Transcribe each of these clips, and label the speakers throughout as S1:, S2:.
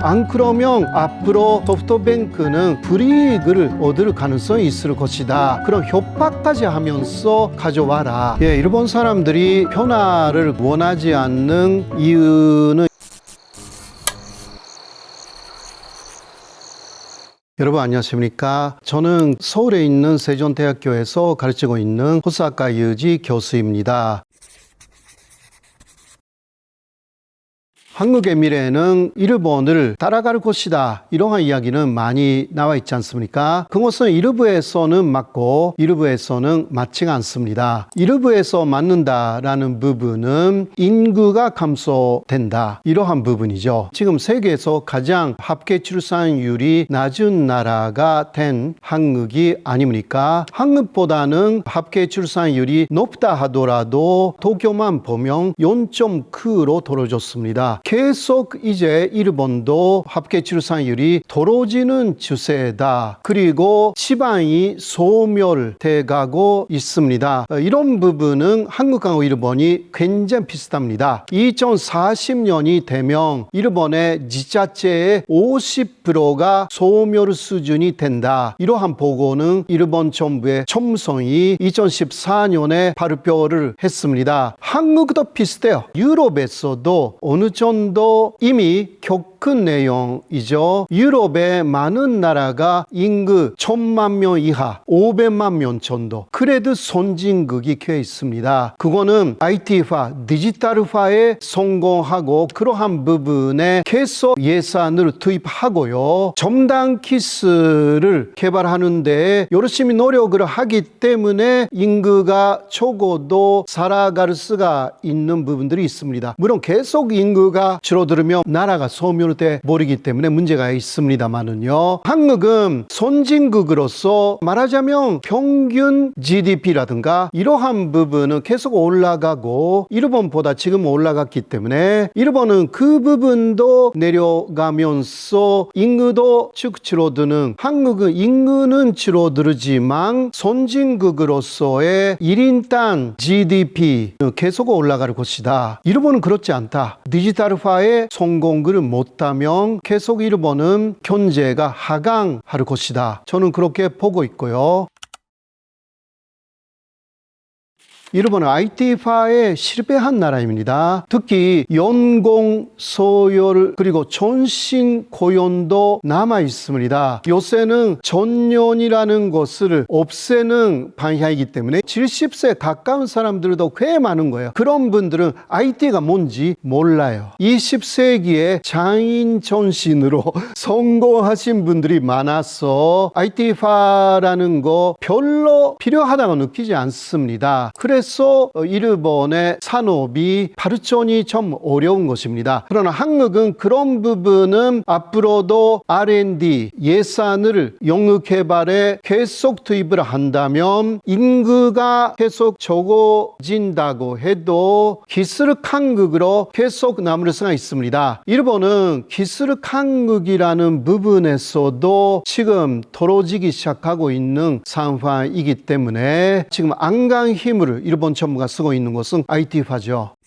S1: 안 그러면 앞으로 소프트뱅크는 불이익을 얻을 가능성이 있을 것이다. 그런 협박까지 하면서 가져와라. 예, 일본 사람들이 변화를 원하지 않는 이유는 여러분 안녕하십니까? 저는 서울에 있는 세종대학교에서 가르치고 있는 호사카 유지 교수입니다. 한국의 미래는 일본을 따라갈 것이다. 이러한 이야기는 많이 나와 있지 않습니까? 그것은 일부에서는 맞고 일부에서는 맞지가 않습니다. 일부에서 맞는다라는 부분은 인구가 감소된다. 이러한 부분이죠. 지금 세계에서 가장 합계 출산율이 낮은 나라가 된 한국이 아닙니까? 한국보다는 합계 출산율이 높다 하더라도 도쿄만 보면 0.9로 떨어졌습니다. 계속 이제 일본도 합계 출산율이 떨어지는 추세다. 그리고 지방이 소멸돼 가고 있습니다. 어, 이런 부분은 한국하고 일본이 굉장히 비슷합니다. 2040년이 되면 일본의 지자체의 50%가 소멸 수준이 된다. 이러한 보고는 일본 정부의 첨성이 2014년에 발표를 했습니다. 한국도 비슷해요. 유럽에서도 어느 정도 이미 겪은 내용이죠. 유럽의 많은 나라가 인구 천만 명 이하, 500만 명 정도. 그래도 선진국이 꽤 있습니다. 그거는 IT화, 디지털화에 성공하고 그러한 부분에 계속 예산을 투입하고요. 첨단 키스를 개발하는데 열심히 노력을 하기 때문에 인구가 적어도 살아갈 수가 있는 부분들이 있습니다. 물론 계속 인구가 줄어들으면 나라가 소멸돼 버리기 때문에 문제가 있습니다만은요. 한국은 선진국으로서 말하자면 평균 GDP라든가 이러한 부분은 계속 올라가고 일본보다 지금 올라갔기 때문에 일본은 그 부분도 내려가면서 인구도 쭉 줄어드는 한국은 인구는 줄어들지만 선진국으로서의 1인당 GDP는 계속 올라갈 것이다. 일본은 그렇지 않다. 디지털 화에 성공을 못하면 계속 일본은 경제가 하강할 것이다. 저는 그렇게 보고 있고요. 일본은 IT화에 실패한 나라입니다. 특히 연공 소열 그리고 전신 고용도 남아 있습니다. 요새는 전년이라는 것을 없애는 방향이기 때문에 70세 가까운 사람들도 꽤 많은 거예요. 그런 분들은 IT가 뭔지 몰라요. 20세기에 장인 전신으로 성공하신 분들이 많아서 IT화라는 거 별로 필요하다고 느끼지 않습니다. 그래 서 일본의 산업이 발전이 좀 어려운 것입니다. 그러나 한국은 그런 부분은 앞으로도 R&D 예산을 영역 개발에 계속 투입을 한다면 인구가 계속 적어진다고 해도 기술력 한국으로 계속 남을 수가 있습니다. 일본은 기술력 한국이라는 부분에서도 지금 떨어지기 시작하고 있는 상황이기 때문에 지금 안강 힘을 일본 정부가 쓰고 있는 것은 IT화죠.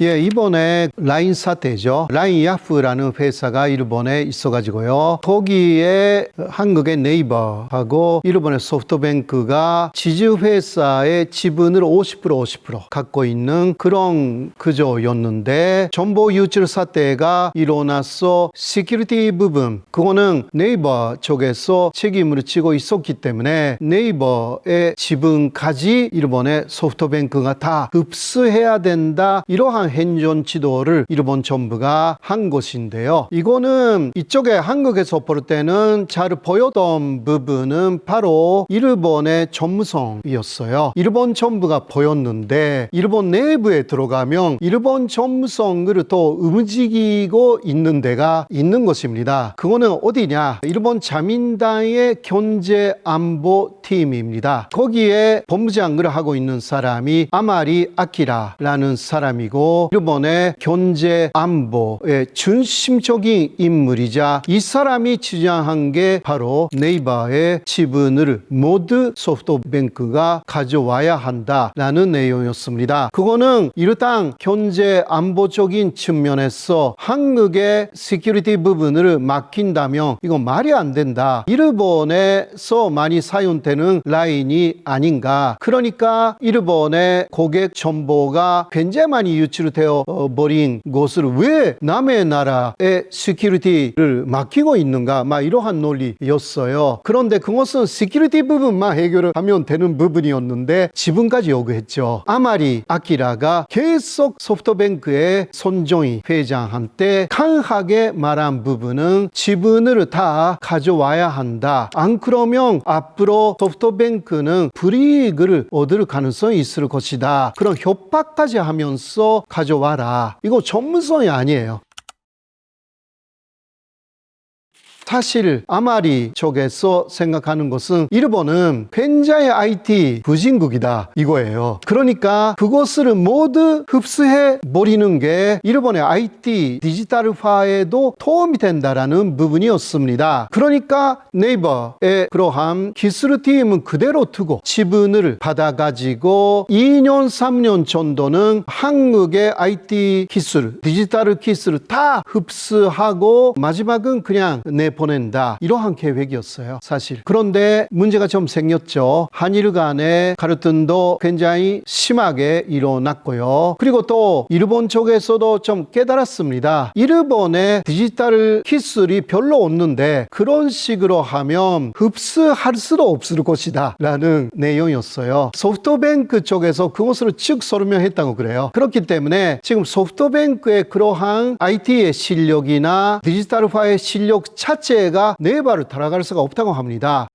S1: 예, 이번에 라인 사태죠. 라인 야프라는 회사가 일본에 있어가지고요. 거기에 한국의 네이버하고 일본의 소프트뱅크가 지주회사의 지분을 50% 50% 갖고 있는 그런 구조였는데 정보 유출 사태가 일어나서 시큐리티 부분 그거는 네이버 쪽에서 책임을 지고 있었기 때문에 네이버의 지분까지 일본의 소프트뱅크가 다 흡수해야 된다 이러한 행정 지도를 일본 정부가 한 것인데요. 이거는 이쪽에 한국에서 볼 때는 잘 보였던 부분은 바로 일본의 전무성이었어요. 일본 정부가 보였는데 일본 내부에 들어가면 일본 전무성을 또 움직이고 있는 데가 있는 것입니다. 그거는 어디냐? 일본 자민당의 경제 안보 팀입니다. 거기에 본부장을 하고 있는 사람이 아마리 아키라라는 사람이고 일본의 경제 안보의 중심적인 인물이자 이 사람이 주장한 게 바로 네이버의 지분을 모두 소프트뱅크가 가져와야 한다라는 내용이었습니다. 그거는 일단 경제 안보적인 측면에서 한국의 시큐리티 부분을 맡긴다면 이건 말이 안 된다. 일본에서 많이 사용되는 라인이 아닌가. 그러니까 일본의 고객 정보가 굉장히 많이 유출 되어 버린 것을 왜 남의 나라의 시큐리티를 맡기고 있는가. 막 이러한 논리였어요. 그런데 그것은 시큐리티 부분만 해결을 하면 되는 부분이었는데 지분까지 요구했죠. 아마리 아키라가 계속 소프트뱅크의 손정희 회장한테 강하게 말한 부분은 지분을 다 가져와야 한다. 안 그러면 앞으로 소프트뱅크는 불이익을 얻을 가능성이 있을 것이다. 그런 협박까지 하면서 가져와라. 이거 전문성이 아니에요. 사실 아마리 쪽에서 생각하는 것은 일본은 굉장히 IT 부진국이다 이거예요. 그러니까 그것을 모두 흡수해 버리는 게 일본의 IT 디지털화에도 도움이 된다라는 부분이었습니다. 그러니까 네이버의 그러한 기술팀은 그대로 두고 지분을 받아가지고 2년 3년 정도는 한국의 IT 기술, 디지털 기술을 다 흡수하고 마지막은 그냥 내 보낸다. 이러한 계획이었어요. 사실. 그런데 문제가 좀 생겼죠. 한일 간의 갈등도 굉장히 심하게 일어났고요. 그리고 또 일본 쪽에서도 좀 깨달았습니다. 일본의 디지털 기술이 별로 없는데 그런 식으로 하면 흡수할 수도 없을 것이다. 라는 내용이었어요. 소프트뱅크 쪽에서 그것을 쭉 설명했다고 그래요. 그렇기 때문에 지금 소프트뱅크의 그러한 IT의 실력이나 디지털화의 실력 자체 가 네이버를 따라갈 수가 없다고 합니다.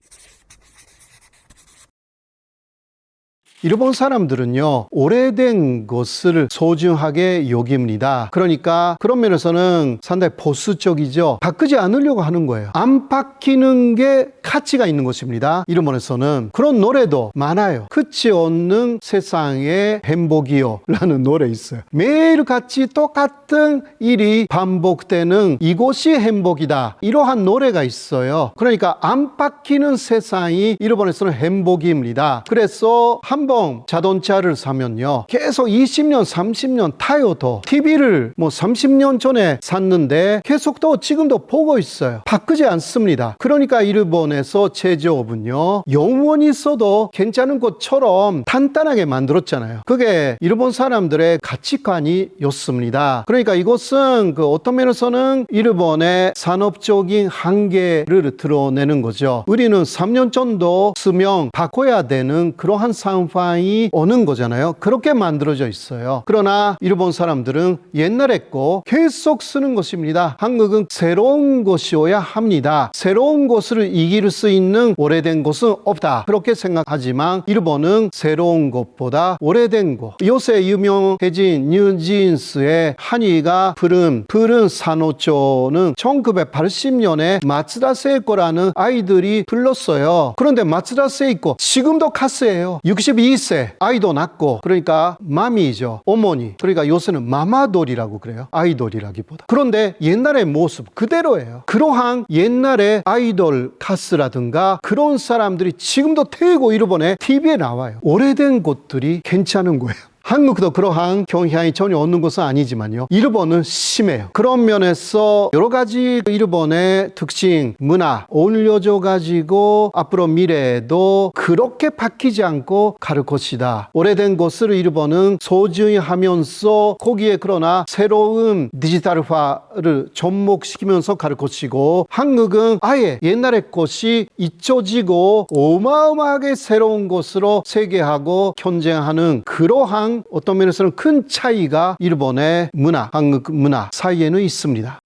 S1: 일본 사람들은요, 오래된 것을 소중하게 여깁니다. 그러니까 그런 면에서는 상당히 보수적이죠. 바꾸지 않으려고 하는 거예요. 안 바뀌는 게 가치가 있는 것입니다. 일본에서는 그런 노래도 많아요. 끝이 없는 세상의 행복이요. 라는 노래 있어요. 매일 같이 똑같은 일이 반복되는 이곳이 행복이다. 이러한 노래가 있어요. 그러니까 안 바뀌는 세상이 일본에서는 행복입니다. 그래서 한번 자동차를 사면요. 계속 20년, 30년 타요도 TV를 뭐 30년 전에 샀는데 계속 또 지금도 보고 있어요. 바꾸지 않습니다. 그러니까 일본에서 제조업은요. 영원히 써도 괜찮은 것처럼 단단하게 만들었잖아요. 그게 일본 사람들의 가치관이었습니다. 그러니까 이것은 그 어떤 면에서는 일본의 산업적인 한계를 드러내는 거죠. 우리는 3년 정도 쓰면 바꿔야 되는 그러한 상황 이 오는 거잖아요. 그렇게 만들어져 있어요. 그러나 일본 사람들은 옛날에 거 계속 쓰는 것입니다. 한국은 새로운 것이어야 합니다. 새로운 것을 이길 수 있는 오래된 것은 없다. 그렇게 생각하지만 일본은 새로운 것보다 오래된 것. 요새 유명해진 뉴진스의 한이가 부른 푸른 산호초는 1980년에 마츠다 세이코라는 아이들이 불렀어요. 그런데 마츠다 세이코 지금도 카스예요. 62세 아이도 낳고 그러니까 마미죠. 어머니. 그러니까 요새는 마마돌이라고 그래요. 아이돌이라기보다. 그런데 옛날의 모습 그대로예요. 그러한 옛날의 아이돌 카스라든가 그런 사람들이 지금도 태고 일본에 TV에 나와요. 오래된 곳들이 괜찮은 거예요. 한국도 그러한 경향이 전혀 없는 것은 아니지만요. 일본은 심해요. 그런 면에서 여러 가지 일본의 특징, 문화 올려줘 가지고 앞으로 미래에도 그렇게 바뀌지 않고 갈 것이다. 오래된 것을 일본은 소중히 하면서 거기에 그러나 새로운 디지털화를 접목시키면서 갈 것이고 한국은 아예 옛날의 것이 잊혀지고 어마어마하게 새로운 것으로 세계하고 경쟁하는 그러한 어떤 면에서는 큰 차이가 일본의 문화, 한국 문화 사이에는 있습니다.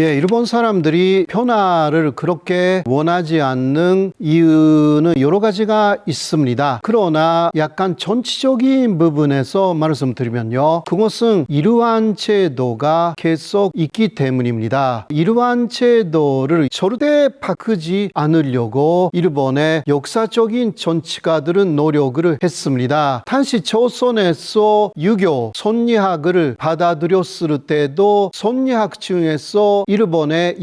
S1: 예, 일본 사람들이 변화를 그렇게 원하지 않는 이유는 여러 가지가 있습니다. 그러나 약간 전치적인 부분에서 말씀드리면요. 그것은 이러한 제도가 계속 있기 때문입니다. 이러한 제도를 절대 바꾸지 않으려고 일본의 역사적인 정치가들은 노력을 했습니다. 당시 조선에서 유교, 손리학을 받아들였을 때도 손리학 중에서 일본의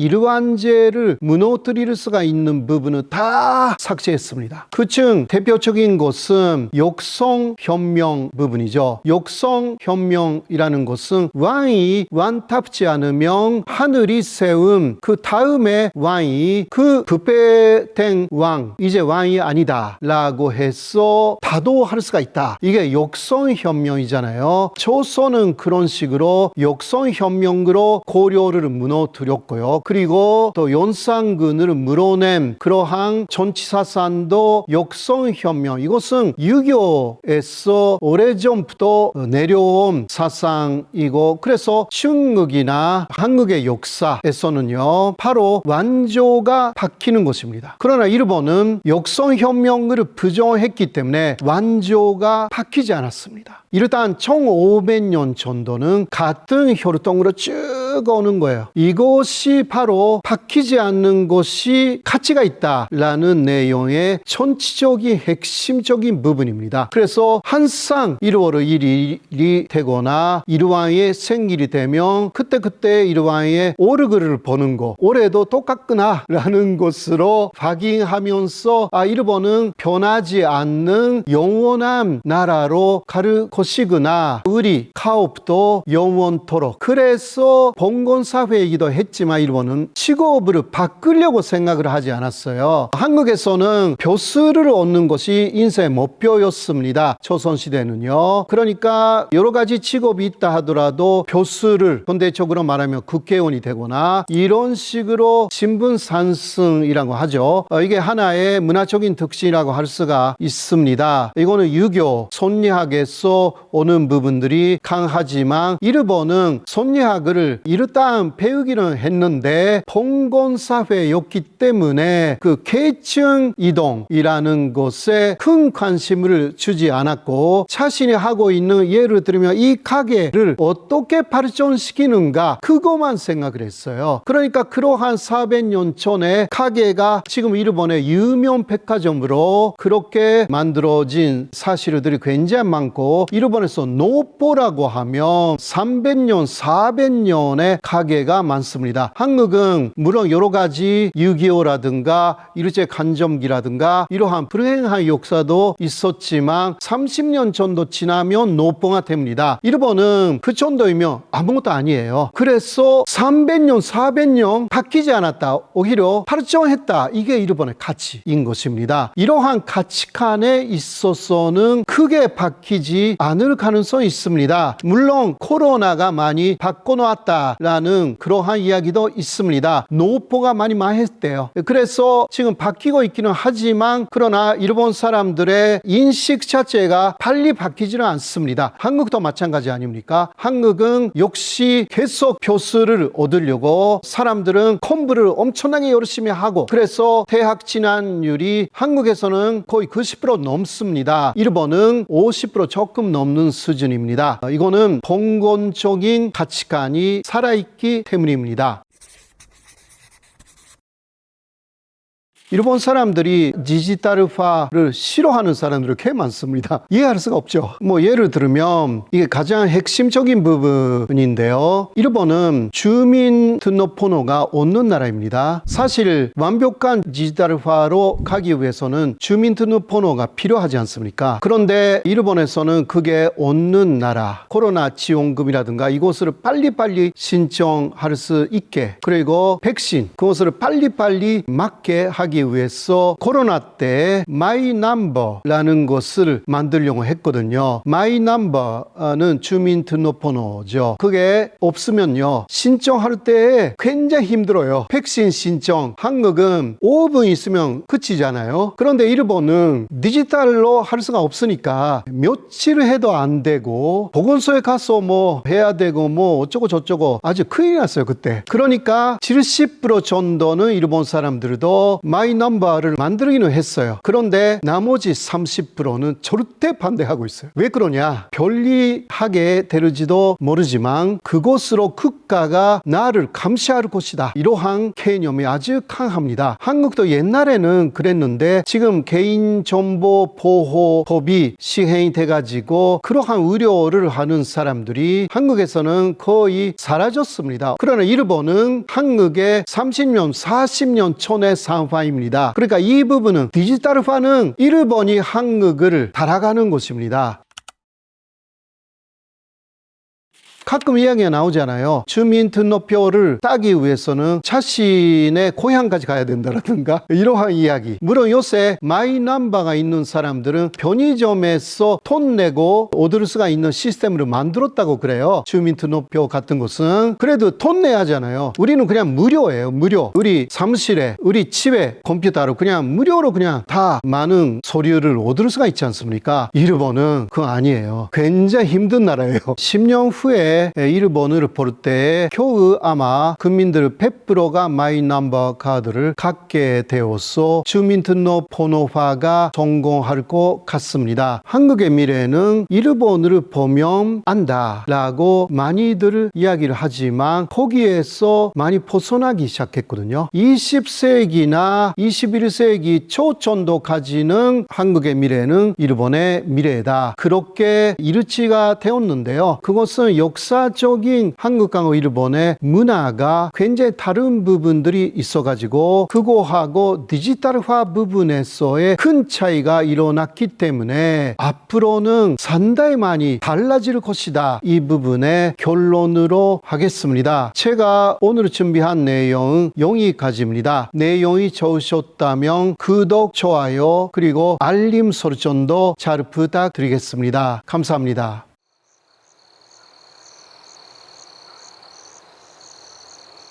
S1: 죄를 무너뜨릴 수가 있는 부분은 다 삭제했습니다. 그중 대표적인 것은 역성현명 부분이죠. 역성현명이라는 것은 왕이 완탑지 않으면 하늘이 세운 그 다음에 왕이 그 부패된 왕 이제 왕이 아니다 라고 해서 다도할 수가 있다. 이게 역성현명이잖아요. 조선은 그런 식으로 역성현명으로 고려를 무너 뜨렸고요. 그리고 또 연산군을 물어낸 그러한 전치사산도 역성현명 이것은 유교에서 오래전부터 내려온 사상이고 그래서 중국이나 한국의 역사에서는요 바로 완조가 바뀌는 것입니다. 그러나 일본은 역성현명을 부정했기 때문에 완조가 바뀌지 않았습니다. 일단 1500년 정도는 같은 혈통으로 쭉 오는 거예요. 이것이 바로 바뀌지 않는 것이 가치가 있다라는 내용의 전치적인 핵심적인 부분입니다. 그래서 항상 1월 1일이 되거나 일왕의 생일이 되면 그때그때 일왕의 오르그를 보는 거 올해도 똑같구나 라는 것으로 확인하면서 아 일본은 변하지 않는 영원한 나라로 갈것 이구나 우리 가업도 영원토록 그래서 봉건 사회이기도 했지만 일본은 직업을 바꾸려고 생각을 하지 않았어요. 한국에서는 벼슬을 얻는 것이 인생의 목표였습니다. 조선시대는요. 그러니까 여러 가지 직업이 있다 하더라도 벼슬을 현대적으로 말하면 국회의원이 되거나 이런 식으로 신분 상승이라고 하죠. 어, 이게 하나의 문화적인 특징이라고 할 수가 있습니다. 이거는 유교, 손리학에서 오는 부분들이 강하지만 일본은 손리학을 일단 배우기는 했는데 봉건 사회였기 때문에 그 계층 이동이라는 것에 큰 관심을 주지 않았고 자신이 하고 있는 예를 들면 이 가게를 어떻게 발전시키는가 그것만 생각을 했어요. 그러니까 그러한 400년 전에 가게가 지금 일본의 유명 백화점으로 그렇게 만들어진 사실들이 굉장히 많고 일본에서 노포라고 하면 300년, 400년의 가게가 많습니다. 한국은 물론 여러 가지 6.25라든가 일제 간점기라든가 이러한 불행한 역사도 있었지만 30년 정도 지나면 노포가 됩니다. 일본은 그 정도이면 아무것도 아니에요. 그래서 300년, 400년 바뀌지 않았다. 오히려 발전했다. 이게 일본의 가치인 것입니다. 이러한 가치관에 있어서는 크게 바뀌지 않을 가능성이 있습니다. 물론 코로나가 많이 바꿔놓았다라는 그러한 이야기도 있습니다. 노포가 많이 망했대요. 그래서 지금 바뀌고 있기는 하지만 그러나 일본 사람들의 인식 자체가 빨리 바뀌지는 않습니다. 한국도 마찬가지 아닙니까? 한국은 역시 계속 교수를 얻으려고 사람들은 공부를 엄청나게 열심히 하고 그래서 대학 진학률이 한국에서는 거의 90% 넘습니다. 일본은 50% 조금 넘는 수준입니다. 이거는 봉건적인 가치관이 살아있기 때문입니다. 일본 사람들이 디지털화를 싫어하는 사람들이 꽤 많습니다. 이해할 수가 없죠. 뭐 예를 들면 이게 가장 핵심적인 부분인데요. 일본은 주민 등록번호가 없는 나라입니다. 사실 완벽한 디지털화로 가기 위해서는 주민 등록번호가 필요하지 않습니까? 그런데 일본에서는 그게 없는 나라, 코로나 지원금이라든가 이것을 빨리빨리 신청할 수 있게 그리고 백신 그것을 빨리빨리 맞게 하기 하기 위해서 코로나 때 마이 넘버라는 것을 만들려고 했거든요. 마이 넘버는 주민등록번호죠. 그게 없으면요. 신청할 때 굉장히 힘들어요. 백신 신청 한국은 5분 있으면 끝이잖아요. 그런데 일본은 디지털로 할 수가 없으니까 며칠 해도 안 되고 보건소에 가서 뭐 해야 되고 뭐 어쩌고 저쩌고 아주 큰일 났어요 그때. 그러니까 70% 정도는 일본 사람들도 마이 넘버를 만들기는 했어요. 그런데 나머지 30%는 절대 반대하고 있어요. 왜 그러냐? 편리하게 되는지도 모르지만 그곳으로 국가가 나를 감시할 것이다. 이러한 개념이 아주 강합니다. 한국도 옛날에는 그랬는데 지금 개인정보 보호법이 시행이 돼가지고 그러한 의료를 하는 사람들이 한국에서는 거의 사라졌습니다. 그러나 일본은 한국의 30년, 40년 전의 상황입니다. 그러니까 이 부분은 디지털화는 일본이 한국을 따라가는 것입니다. 가끔 이야기가 나오잖아요. 주민 등록표를 따기 위해서는 자신의 고향까지 가야 된다라든가 이러한 이야기. 물론 요새 마이넘버가 있는 사람들은 편의점에서 돈 내고 얻을 수가 있는 시스템을 만들었다고 그래요. 주민 등록표 같은 것은 그래도 돈 내야 하잖아요. 우리는 그냥 무료예요. 무료. 우리 사무실에 우리 집에 컴퓨터로 그냥 무료로 그냥 다 많은 서류를 얻을 수가 있지 않습니까? 일본은 그거 아니에요. 굉장히 힘든 나라예요. 10년 후에 일본을 볼때 겨우 아마 국민들 100%가 마이 넘버 카드를 갖게 되어서 주민등록 번호화가 성공할 것 같습니다. 한국의 미래는 일본을 보면 안다라고 많이들 이야기를 하지만 거기에서 많이 벗어나기 시작했거든요. 20세기나 21세기 초전도까지는 한국의 미래는 일본의 미래다. 그렇게 일치가 되었는데요. 그것은 역사 적인 한국하고 일본의 문화가 굉장히 다른 부분들이 있어가지고 그거하고 디지털화 부분에서의 큰 차이가 일어났기 때문에 앞으로는 상당히 많이 달라질 것이다. 이 부분의 결론으로 하겠습니다. 제가 오늘 준비한 내용은 여기까지입니다. 내용이 좋으셨다면 구독, 좋아요, 그리고 알림 설정도 잘 부탁드리겠습니다. 감사합니다.